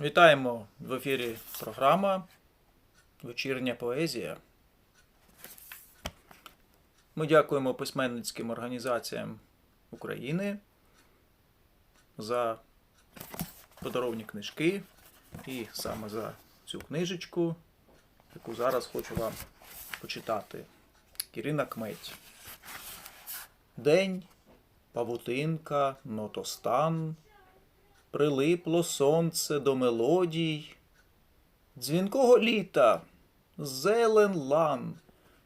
Вітаємо в ефірі програма Вечірня поезія. Ми дякуємо письменницьким організаціям України за подаровані книжки і саме за цю книжечку, яку зараз хочу вам почитати. Кірина Кметь. День, павутинка, нотостан прилипло сонце до мелодій, дзвінкого літа, зелен лан,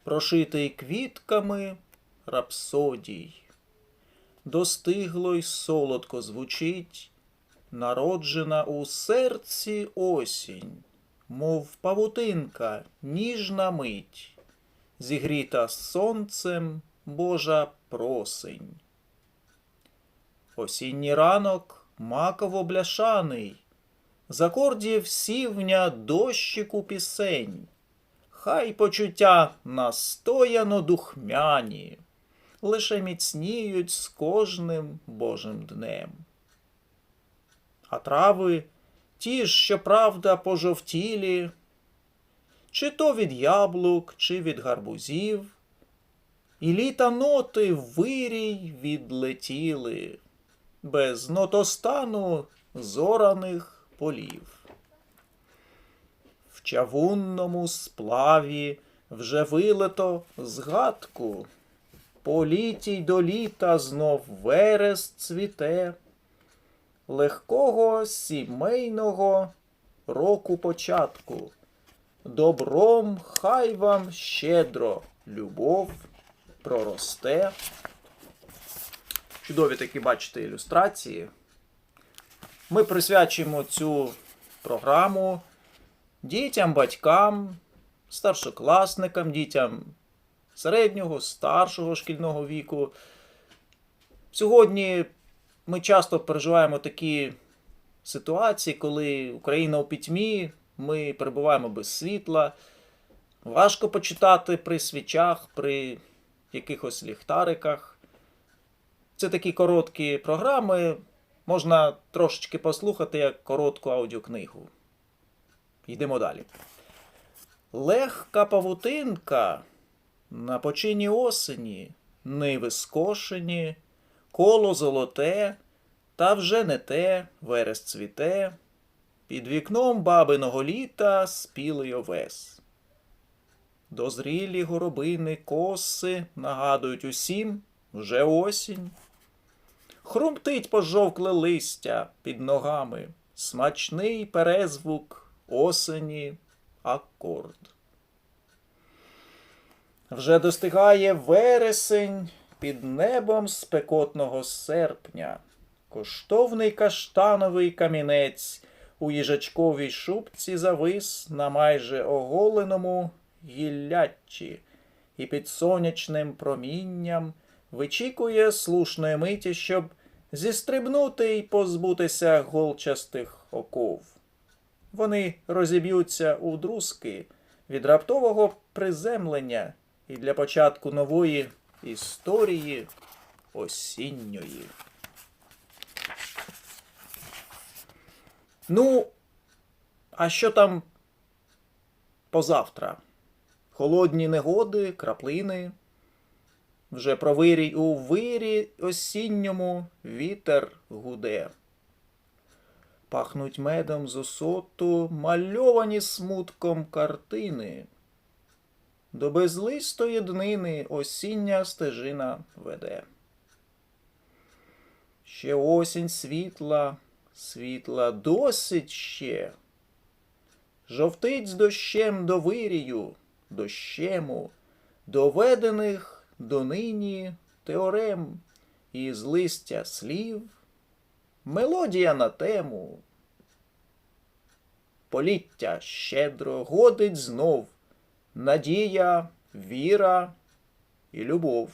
прошитий квітками рапсодій. Достигло й солодко звучить, народжена у серці осінь, мов павутинка, ніжна мить, зігріта сонцем Божа просень. Осінній ранок маково бляшаний, з акордів сівня дощику пісень, хай почуття настояно духмяні, лише міцніють з кожним Божим днем. А трави ті ж, що правда пожовтілі, чи то від яблук, чи від гарбузів, і літа ноти вирій відлетіли без нотостану зораних полів. В чавунному сплаві вже вилито згадку, по літій до літа знов верес цвіте, легкого сімейного року початку. Добром хай вам щедро любов проросте. Чудові такі, бачите, ілюстрації. Ми присвячуємо цю програму дітям, батькам, старшокласникам, дітям середнього, старшого шкільного віку. Сьогодні ми часто переживаємо такі ситуації, коли Україна у пітьмі, ми перебуваємо без світла. Важко почитати при свічах, при якихось ліхтариках. Це такі короткі програми. Можна трошечки послухати як коротку аудіокнигу. Йдемо далі. Легка павутинка на почині осені, ниви скошені, коло золоте, та вже не те, верес цвіте, під вікном бабиного літа спілий овес. Дозрілі горобини коси нагадують усім вже осінь. Хрумтить пожовкле листя під ногами, смачний перезвук осені акорд. Вже достигає вересень під небом спекотного серпня, коштовний каштановий камінець у їжачковій шубці завис на майже оголеному гілляччі і під сонячним промінням вичікує слушної миті, щоб зістрибнути і позбутися голчастих оков. Вони розіб'ються у друзки від раптового приземлення і для початку нової історії осінньої. Ну, а що там позавтра? Холодні негоди, краплини. Вже про вирій у вирі осінньому вітер гуде. Пахнуть медом з осоту мальовані смутком картини. До безлистої днини осіння стежина веде. Ще осінь світла, світла досить ще. Жовтить з дощем до вирію, дощему, доведених донині теорем із листя слів, мелодія на тему. Поліття щедро годить знов надія, віра і любов.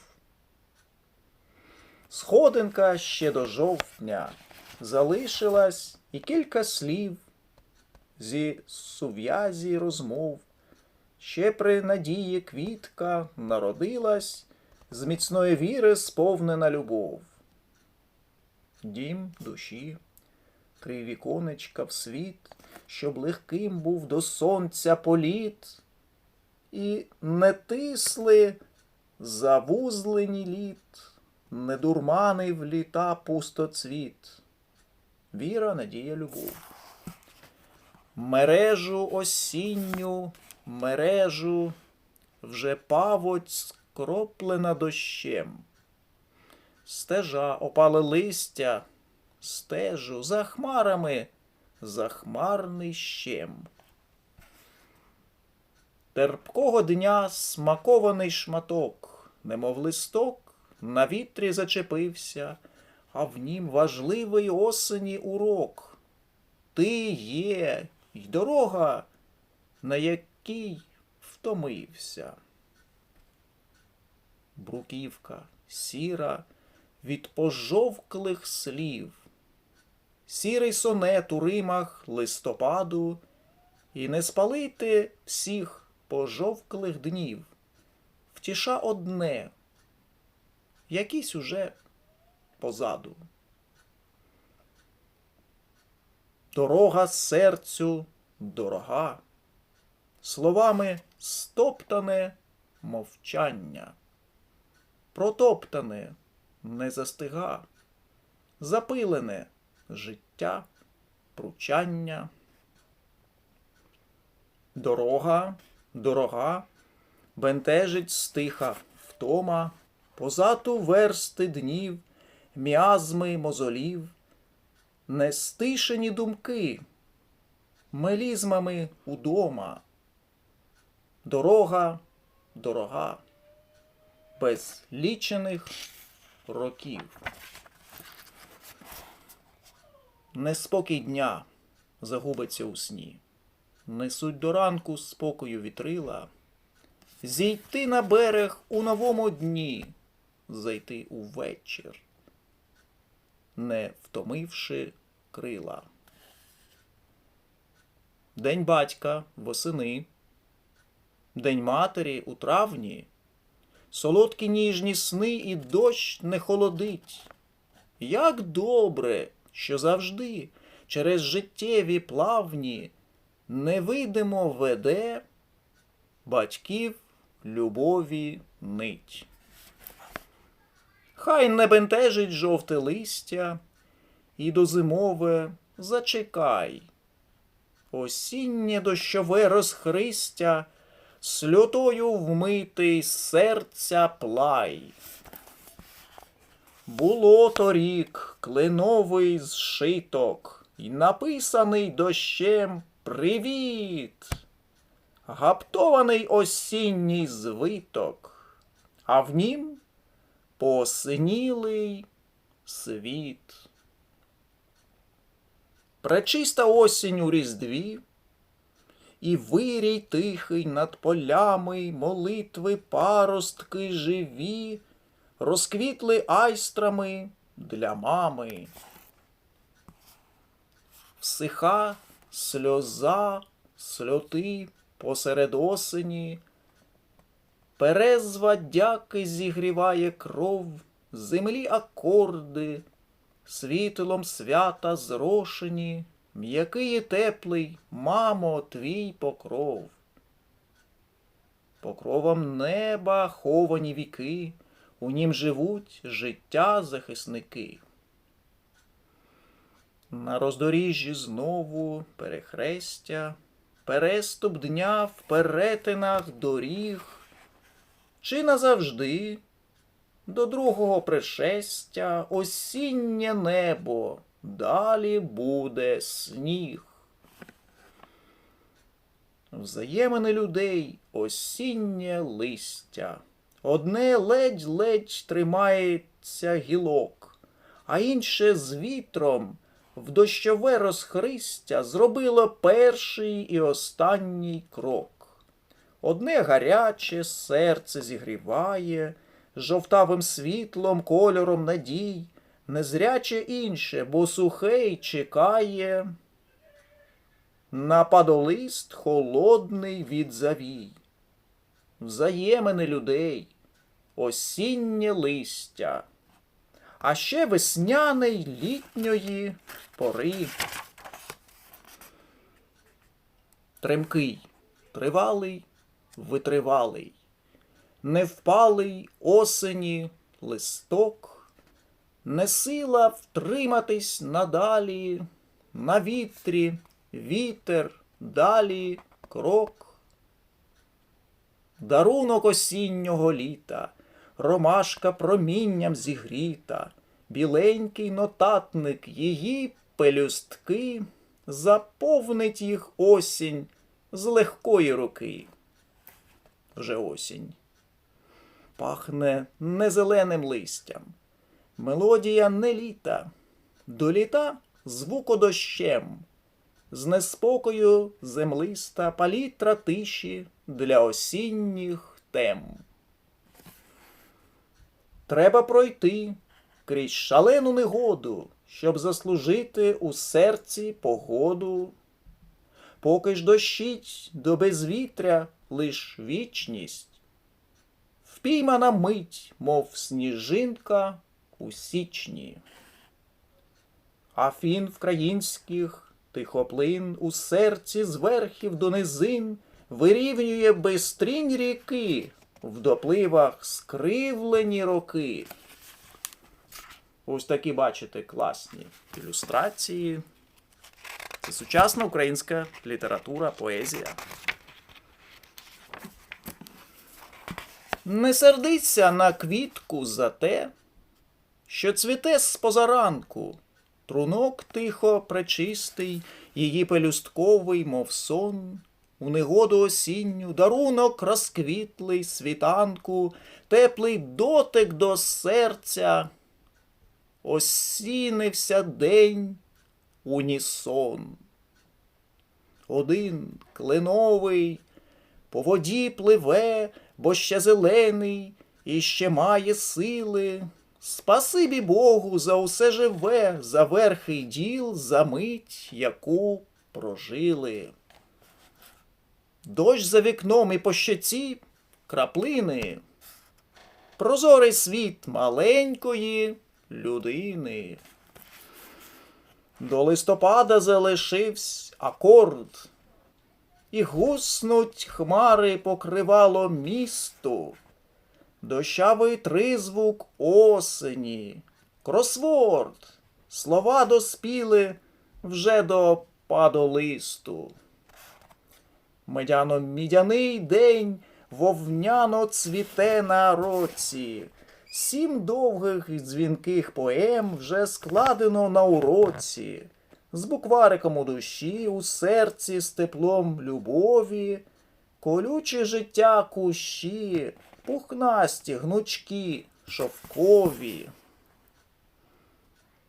Сходинка ще до жовтня залишилась і кілька слів зі сув'язі розмов. Ще при надії квітка народилась з міцної віри сповнена любов. Дім душі, три віконечка в світ, щоб легким був до сонця політ, і не тисли завузлені літ, не дурманив літа пустоцвіт. Віра, надія, любов. Мережу осінню, мережу вже паводь скроплена дощем. Стежа опале листя, стежу за хмарами, за хмарний щем. Терпкого дня смакований шматок, немов листок, на вітрі зачепився, а в нім важливий осені урок. Ти є й дорога, на якій втомився. Бруківка сіра від пожовклих слів, сірий сонет у римах листопаду, і не спалити всіх пожовклих днів. Втіша одне, якісь уже позаду. Дорога серцю дорога, словами стоптане мовчання, протоптане не застига, запилене життя, пручання. Дорога, дорога, бентежить стиха втома, позату версти днів, м'язми мозолів, нестишені думки, мелізмами удома. Дорога, дорога, без лічених років. Неспокій дня загубиться у сні, несуть до ранку спокою вітрила, зійти на берег у новому дні, зайти у вечір, не втомивши крила. День батька восени, День матері у травні, солодкі ніжні сни і дощ не холодить. Як добре, що завжди через життєві плавні невидимо веде батьків любові нить. Хай не бентежить жовте листя, і до зимове зачекай. Осіннє дощове розхристя, сльотою вмитий серця плай. Було торік кленовий зшиток, і написаний дощем Привіт! Гаптований осінній звиток, а в нім посинілий світ. Пречиста осінь у різдві, і вирій тихий над полями, молитви паростки живі, розквітли айстрами для мами. Всиха сльоза, сльоти посеред осені, перезва дяки зігріває кров, землі акорди, світлом свята зрошені, м'який і теплий, мамо, твій покров. Покровом неба ховані віки, у нім живуть життя захисники. На роздоріжжі знову перехрестя, переступ дня в перетинах доріг, чи назавжди до другого пришестя осіннє небо, далі буде сніг. Взаємини людей осіннє листя. Одне ледь-ледь тримається гілок, а інше з вітром в дощове розхристя зробило перший і останній крок. Одне гаряче серце зігріває, жовтавим світлом, кольором надій, незряче інше, бо сухий чекає. На падолист холодний від завій, взаємини людей, осіннє листя, а ще весняний літньої пори. тремкий, тривалий, витривалий, невпалий осені листок, не сила втриматись надалі, на вітрі, вітер, далі крок. Дарунок осіннього літа, ромашка промінням зігріта, біленький нотатник, її пелюстки, заповнить їх осінь з легкої руки. Вже осінь. Пахне не зеленим листям, мелодія не літа, до літа звукодощем, з неспокою землиста палітра тиші для осінніх тем. Треба пройти крізь шалену негоду, щоб заслужити у серці погоду. Поки ж дощить до безвітря лиш вічність, впіймана мить, мов сніжинка у січні. А фін вкраїнських тихоплин у серці з верхів до низин вирівнює безстрінь ріки, в допливах скривлені роки. Ось такі бачите класні ілюстрації. Це сучасна українська література, поезія. Не сердиться на квітку за те, що цвіте з позаранку, трунок тихо пречистий, її пелюстковий, мов сон, у негоду осінню, дарунок розквітлий світанку, теплий дотик до серця, осінився день унісон. Один кленовий по воді пливе, бо ще зелений і ще має сили. Спасибі Богу за усе живе, за верхи діл, за мить, яку прожили. Дощ за вікном і по щоці краплини. Прозорий світ маленької людини. До листопада залишився акорд, і гуснуть хмари покривало місто, дощавий тризвук осені, кросворд, слова доспіли вже до падолисту. Медяно-мідяний день вовняно цвіте на році. Сім довгих дзвінких поем вже складено на уроці, з буквариком у душі, у серці, з теплом любові, колючі життя кущі, пухнасті, гнучкі, шовкові.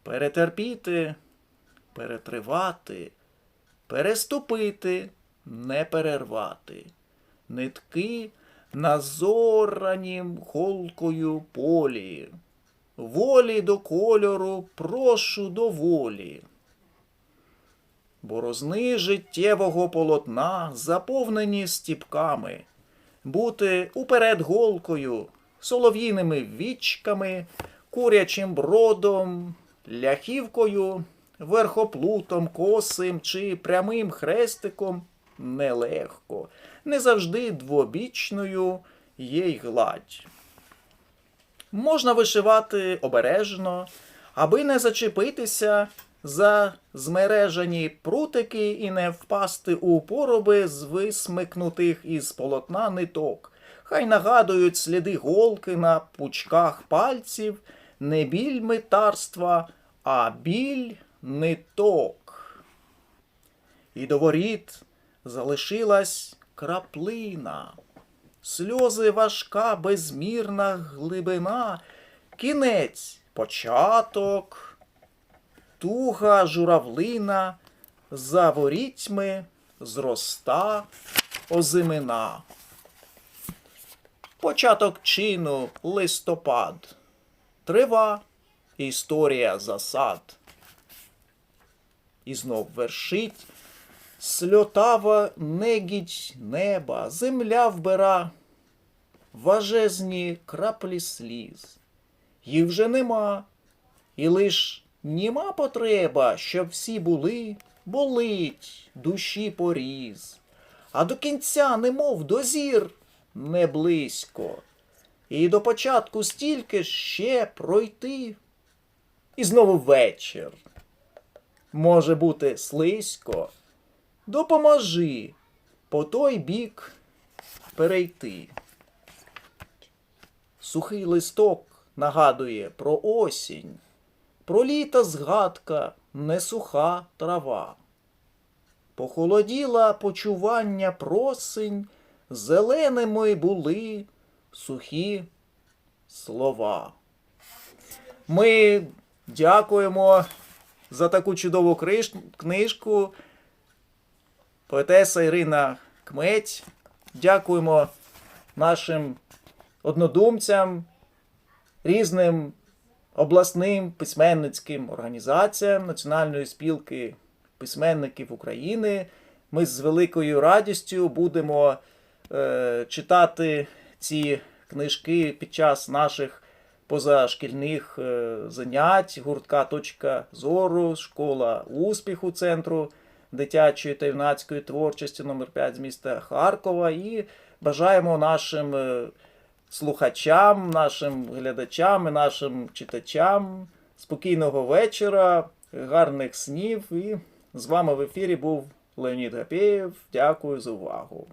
Перетерпіти, перетривати, переступити, не перервати, нитки на зоранім холкою полі, волі до кольору прошу до волі. Борозни життєвого полотна заповнені стіпками, бути уперед голкою, солов'їними вічками, курячим бродом, ляхівкою, верхоплутом, косим чи прямим хрестиком нелегко, не завжди двобічною є й гладь. Можна вишивати обережно, аби не зачепитися за змережені прутики і не впасти у пороби з висмикнутих із полотна ниток. Хай нагадують сліди голки на пучках пальців, не біль митарства, а біль ниток. І до воріт залишилась краплина, сльози важка, безмірна глибина, кінець, початок, туга журавлина, за ворітьми зроста озимина. Початок чину листопад, трива історія засад. І знов вершить сльотава негідь неба, земля вбира важезні краплі сліз. Їх вже нема, і лиш німа потреба, щоб всі були, болить душі поріз. а до кінця, немов дозір, не близько. І до початку стільки ще пройти. І знову вечір. Може бути слизько. Допоможи по той бік перейти. Сухий листок нагадує про осінь, про літа згадка не суха трава. Похолоділа почування просень, зеленими були сухі слова. Ми дякуємо за таку чудову книжку. Поетеса Ірина Кметь. Дякуємо нашим однодумцям, різним обласним письменницьким організаціям Національної спілки письменників України. Ми з великою радістю будемо е, читати ці книжки під час наших позашкільних е, занять, гуртка «Точка зору, школа успіху центру дитячої та юнацької творчості номер 5 з міста Харкова. І бажаємо нашим е, слухачам, нашим глядачам і нашим читачам спокійного вечора, гарних снів. І з вами в ефірі був Леонід Гапєєв. Дякую за увагу.